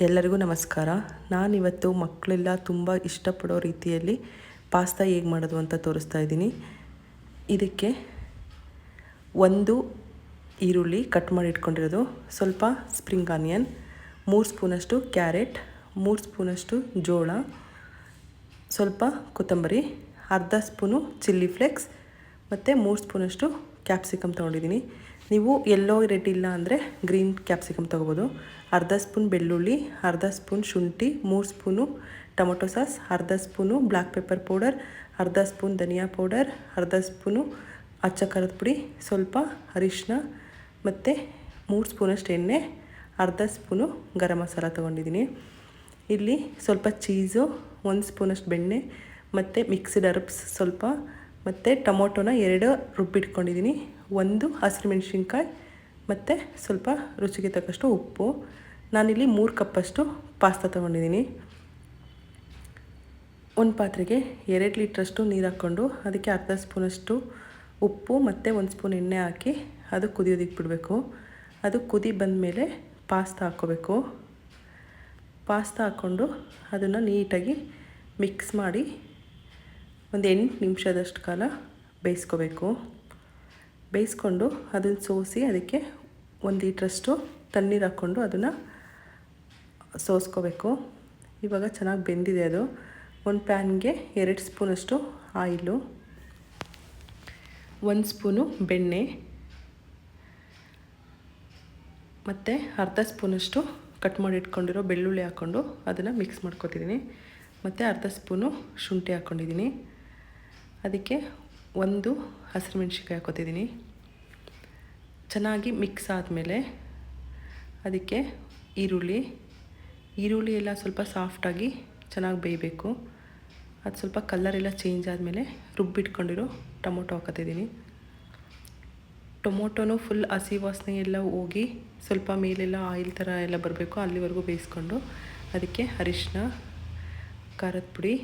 ಎಲ್ಲರಿಗೂ ನಮಸ್ಕಾರ. ನಾನಿವತ್ತು ಮಕ್ಕಳೆಲ್ಲ, ತುಂಬ ಇಷ್ಟಪಡೋ ರೀತಿಯಲ್ಲಿ ಪಾಸ್ತಾ ಹೇಗೆ ಮಾಡೋದು ಅಂತ ತೋರಿಸ್ತಾ ಇದ್ದೀನಿ. ಇದಕ್ಕೆ ಒಂದು ಈರುಳ್ಳಿ ಕಟ್ ಮಾಡಿ ಇಟ್ಕೊಂಡಿರೋದು, ಸ್ವಲ್ಪ ಸ್ಪ್ರಿಂಗ್ ಆನಿಯನ್, ಮೂರು ಸ್ಪೂನಷ್ಟು ಕ್ಯಾರೆಟ್, ಮೂರು ಸ್ಪೂನಷ್ಟು ಜೋಳ, ಸ್ವಲ್ಪ ಕೊತ್ತಂಬರಿ, ಅರ್ಧ ಸ್ಪೂನು ಚಿಲ್ಲಿ ಫ್ಲೇಕ್ಸ್ ಮತ್ತು ಮೂರು ಸ್ಪೂನಷ್ಟು ಕ್ಯಾಪ್ಸಿಕಮ್ ತೊಗೊಂಡಿದ್ದೀನಿ. ನೀವು ಎಲ್ಲೋ ರೆಡ್ ಇಲ್ಲ ಅಂದರೆ ಗ್ರೀನ್ ಕ್ಯಾಪ್ಸಿಕಮ್ ತೊಗೋಬೋದು. ಅರ್ಧ ಸ್ಪೂನ್ ಬೆಳ್ಳುಳ್ಳಿ, ಅರ್ಧ ಸ್ಪೂನ್ ಶುಂಠಿ, ಮೂರು ಸ್ಪೂನು ಟೊಮೊಟೊ ಸಾಸ್, ಅರ್ಧ ಸ್ಪೂನು ಬ್ಲ್ಯಾಕ್ ಪೆಪ್ಪರ್ ಪೌಡರ್ ಅರ್ಧ ಸ್ಪೂನ್ ಧನಿಯಾ ಪೌಡರ್ ಅರ್ಧ ಸ್ಪೂನು ಅಚ್ಚ ಖಾರದ ಪುಡಿ, ಸ್ವಲ್ಪ ಅರಿಶಿನ ಮತ್ತು ಮೂರು ಸ್ಪೂನಷ್ಟು ಎಣ್ಣೆ, ಅರ್ಧ ಸ್ಪೂನು ಗರಂ ಮಸಾಲ ತೊಗೊಂಡಿದ್ದೀನಿ. ಇಲ್ಲಿ ಸ್ವಲ್ಪ ಚೀಸು ಒಂದು ಸ್ಪೂನಷ್ಟು ಬೆಣ್ಣೆ ಮತ್ತು ಮಿಕ್ಸಿಡ್ ಅರ್ಬ್ಸ್ ಸ್ವಲ್ಪ ಮತ್ತು ಟೊಮೊಟೊನ ಎರಡು ರುಬ್ಬಿಟ್ಕೊಂಡಿದ್ದೀನಿ. ಒಂದು ಹಸಿರು ಮೆಣಸಿನ್ಕಾಯಿ, ಮತ್ತು ಸ್ವಲ್ಪ ರುಚಿಗೆ ತಕ್ಕಷ್ಟು ಉಪ್ಪು. ನಾನಿಲ್ಲಿ ಮೂರು ಕಪ್ಪಷ್ಟು ಪಾಸ್ತಾ ತೊಗೊಂಡಿದ್ದೀನಿ. ಒಂದು ಪಾತ್ರೆಗೆ ಎರಡು ಲೀಟ್ರಷ್ಟು ನೀರು ಹಾಕ್ಕೊಂಡು ಅದಕ್ಕೆ ಅರ್ಧ ಸ್ಪೂನಷ್ಟು ಉಪ್ಪು ಮತ್ತು ಒಂದು ಸ್ಪೂನ್ ಎಣ್ಣೆ ಹಾಕಿ ಅದು ಕುದಿಯೋದಿಕ್ಕೆ ಬಿಡಬೇಕು. ಅದು ಕುದಿ ಬಂದ ಮೇಲೆ ಪಾಸ್ತಾ ಹಾಕ್ಕೋಬೇಕು. ಪಾಸ್ತಾ ಹಾಕ್ಕೊಂಡು ಅದನ್ನು ನೀಟಾಗಿ ಮಿಕ್ಸ್ ಮಾಡಿ ಒಂದು ಎಂಟು ನಿಮಿಷದಷ್ಟು ಕಾಲ ಬೇಯಿಸ್ಕೋಬೇಕು. ಬೇಯಿಸ್ಕೊಂಡು ಅದನ್ನು ಸೋಸಿ ಅದಕ್ಕೆ ಒಂದು ಲೀಟ್ರಷ್ಟು ತಣ್ಣೀರು ಹಾಕ್ಕೊಂಡು ಅದನ್ನು ಸೋಸ್ಕೋಬೇಕು. ಇವಾಗ ಚೆನ್ನಾಗಿ ಬೆಂದಿದೆ ಅದು. ಒಂದು ಪ್ಯಾನ್ಗೆ ಎರಡು ಸ್ಪೂನಷ್ಟು ಆಯಿಲು. ಒಂದು ಸ್ಪೂನು ಬೆಣ್ಣೆ. ಮತ್ತು ಅರ್ಧ ಸ್ಪೂನಷ್ಟು ಕಟ್ ಮಾಡಿ ಇಟ್ಕೊಂಡಿರೋ ಬೆಳ್ಳುಳ್ಳಿ ಹಾಕ್ಕೊಂಡು ಅದನ್ನು ಮಿಕ್ಸ್ ಮಾಡ್ಕೊತಿದ್ದೀನಿ. ಮತ್ತು ಅರ್ಧ ಸ್ಪೂನು ಶುಂಠಿ ಹಾಕ್ಕೊಂಡಿದ್ದೀನಿ. ಅದಕ್ಕೆ ಒಂದು ಹಸಿರು ಮೆಣ್ಸಿನ್ಕಾಯಿ ಹಾಕೋತಿದ್ದೀನಿ ಚೆನ್ನಾಗಿ ಮಿಕ್ಸ್ ಆದಮೇಲೆ ಅದಕ್ಕೆ ಈರುಳ್ಳಿ. ಈರುಳ್ಳಿ ಎಲ್ಲ ಸ್ವಲ್ಪ ಸಾಫ್ಟಾಗಿ ಚೆನ್ನಾಗಿ ಬೇಯಬೇಕು. ಅದು ಸ್ವಲ್ಪ ಕಲ್ಲರೆಲ್ಲ ಚೇಂಜ್ ಆದಮೇಲೆ ರುಬ್ಬಿಟ್ಕೊಂಡಿರೋ ಟೊಮೊಟೊ ಹಾಕೋತಿದ್ದೀನಿ ಟೊಮೊಟೊನೂ ಫುಲ್ ಹಸಿ ವಾಸನೆ ಎಲ್ಲ ಹೋಗಿ ಸ್ವಲ್ಪ ಮೇಲೆಲ್ಲ ಆಯಿಲ್ ಥರ ಎಲ್ಲ ಬರಬೇಕು ಅಲ್ಲಿವರೆಗೂ ಬೇಯಿಸ್ಕೊಂಡು ಅದಕ್ಕೆ ಅರಿಶಿನ ಖಾರದ ಪುಡಿ,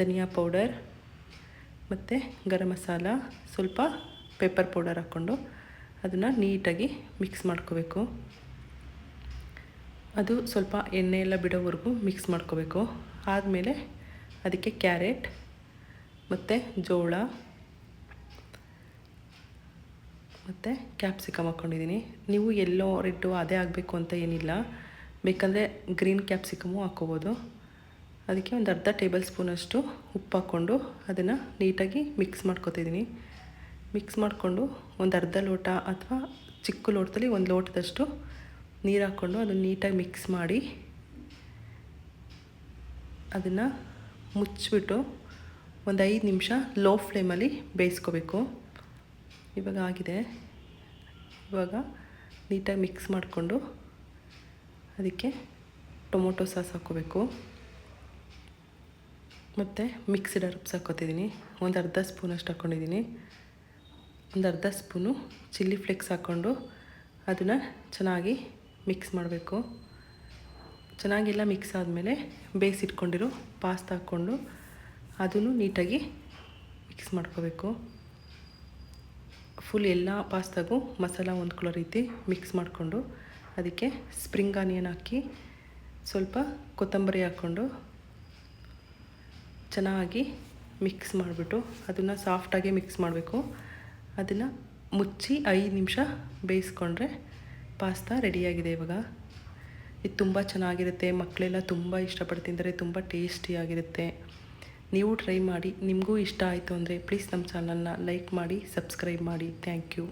ಧನಿಯಾ ಪೌಡರ್ ಮತ್ತು ಗರಂ ಮಸಾಲ ಸ್ವಲ್ಪ ಪೆಪ್ಪರ್ ಪೌಡರ್ ಹಾಕ್ಕೊಂಡು ಅದನ್ನು ನೀಟಾಗಿ ಮಿಕ್ಸ್ ಮಾಡ್ಕೋಬೇಕು. ಅದು ಸ್ವಲ್ಪ ಎಣ್ಣೆ ಎಲ್ಲ ಬಿಡೋವರೆಗೂ ಮಿಕ್ಸ್ ಮಾಡ್ಕೋಬೇಕು. ಆದಮೇಲೆ ಅದಕ್ಕೆ ಕ್ಯಾರೆಟ್ ಮತ್ತು ಜೋಳ ಮತ್ತು ಕ್ಯಾಪ್ಸಿಕಮ್ ಹಾಕ್ಕೊಂಡಿದ್ದೀನಿ. ನೀವು ಎಲ್ಲೋ ರೆಡ್ಡು ಅದೇ ಆಗಬೇಕು ಅಂತ ಏನಿಲ್ಲ. ಬೇಕಂದರೆ ಗ್ರೀನ್ ಕ್ಯಾಪ್ಸಿಕಮು ಹಾಕ್ಕೋಬೋದು. ಅದಕ್ಕೆ ಒಂದು ಅರ್ಧ ಟೇಬಲ್ ಸ್ಪೂನಷ್ಟು ಉಪ್ಪು ಹಾಕ್ಕೊಂಡು ಅದನ್ನು ನೀಟಾಗಿ ಮಿಕ್ಸ್ ಮಾಡ್ಕೊತಿದ್ದೀನಿ. ಮಿಕ್ಸ್ ಮಾಡಿಕೊಂಡು ಒಂದು ಅರ್ಧ ಲೋಟ ಅಥವಾ ಚಿಕ್ಕ ಲೋಟದಲ್ಲಿ ಒಂದು ಲೋಟದಷ್ಟು ನೀರು ಹಾಕ್ಕೊಂಡು ಅದನ್ನು ನೀಟಾಗಿ ಮಿಕ್ಸ್ ಮಾಡಿ ಅದನ್ನು ಮುಚ್ಚಿಬಿಟ್ಟು ಒಂದು ಐದು ನಿಮಿಷ ಲೋ ಫ್ಲೇಮಲ್ಲಿ ಬೇಯಿಸ್ಕೋಬೇಕು. ಇವಾಗ ಆಗಿದೆ. ಇವಾಗ ನೀಟಾಗಿ ಮಿಕ್ಸ್ ಮಾಡಿಕೊಂಡು ಅದಕ್ಕೆ ಟೊಮೊಟೊ ಸಾಸ್ ಹಾಕ್ಕೋಬೇಕು. ಮತ್ತು ಮಿಕ್ಸಿಡ್ ಹರ್ಬ್ಸ್ ಹಾಕ್ಕೊತಿದ್ದೀನಿ ಒಂದು ಅರ್ಧ ಸ್ಪೂನಷ್ಟು ಹಾಕ್ಕೊಂಡಿದ್ದೀನಿ ಒಂದು ಅರ್ಧ ಸ್ಪೂನು ಚಿಲ್ಲಿ ಫ್ಲೇಕ್ಸ್ ಹಾಕ್ಕೊಂಡು ಅದನ್ನು ಚೆನ್ನಾಗಿ ಮಿಕ್ಸ್ ಮಾಡಬೇಕು. ಚೆನ್ನಾಗೆಲ್ಲ ಮಿಕ್ಸ್ ಆದಮೇಲೆ ಬೇಯಿಸಿಟ್ಕೊಂಡಿರೋ ಪಾಸ್ತಾ ಹಾಕ್ಕೊಂಡು ಅದನ್ನು ನೀಟಾಗಿ ಮಿಕ್ಸ್ ಮಾಡ್ಕೋಬೇಕು. ಫುಲ್ ಎಲ್ಲ ಪಾಸ್ತಾಗೂ ಮಸಾಲ ಹೊಂದ್ಕೊಳ್ಳೋ ರೀತಿ ಮಿಕ್ಸ್ ಮಾಡಿಕೊಂಡು ಅದಕ್ಕೆ ಸ್ಪ್ರಿಂಗ್ ಆನಿಯನ್ ಹಾಕಿ ಸ್ವಲ್ಪ ಕೊತ್ತಂಬರಿ ಹಾಕ್ಕೊಂಡು ಚೆನ್ನಾಗಿ ಮಿಕ್ಸ್ ಮಾಡಿಬಿಟ್ಟು ಅದನ್ನು ಸಾಫ್ಟಾಗಿ ಮಿಕ್ಸ್ ಮಾಡಬೇಕು. ಅದನ್ನು ಮುಚ್ಚಿ ಐದು ನಿಮಿಷ ಬೇಯಿಸ್ಕೊಂಡ್ರೆ ಪಾಸ್ತಾ ರೆಡಿಯಾಗಿದೆ ಇವಾಗ. ಇದು ತುಂಬ ಚೆನ್ನಾಗಿರುತ್ತೆ ಮಕ್ಕಳೆಲ್ಲ ತುಂಬ ಇಷ್ಟಪಟ್ಟು ತಿಂದರೆ ತುಂಬ ಟೇಸ್ಟಿಯಾಗಿರುತ್ತೆ ನೀವು ಟ್ರೈ ಮಾಡಿ, ನಿಮಗೂ ಇಷ್ಟ ಆಯಿತು ಅಂದರೆ ಪ್ಲೀಸ್ ನಮ್ಮ ಚಾನಲ್ನ ಲೈಕ್ ಮಾಡಿ ಸಬ್ಸ್ಕ್ರೈಬ್ ಮಾಡಿ. Thank you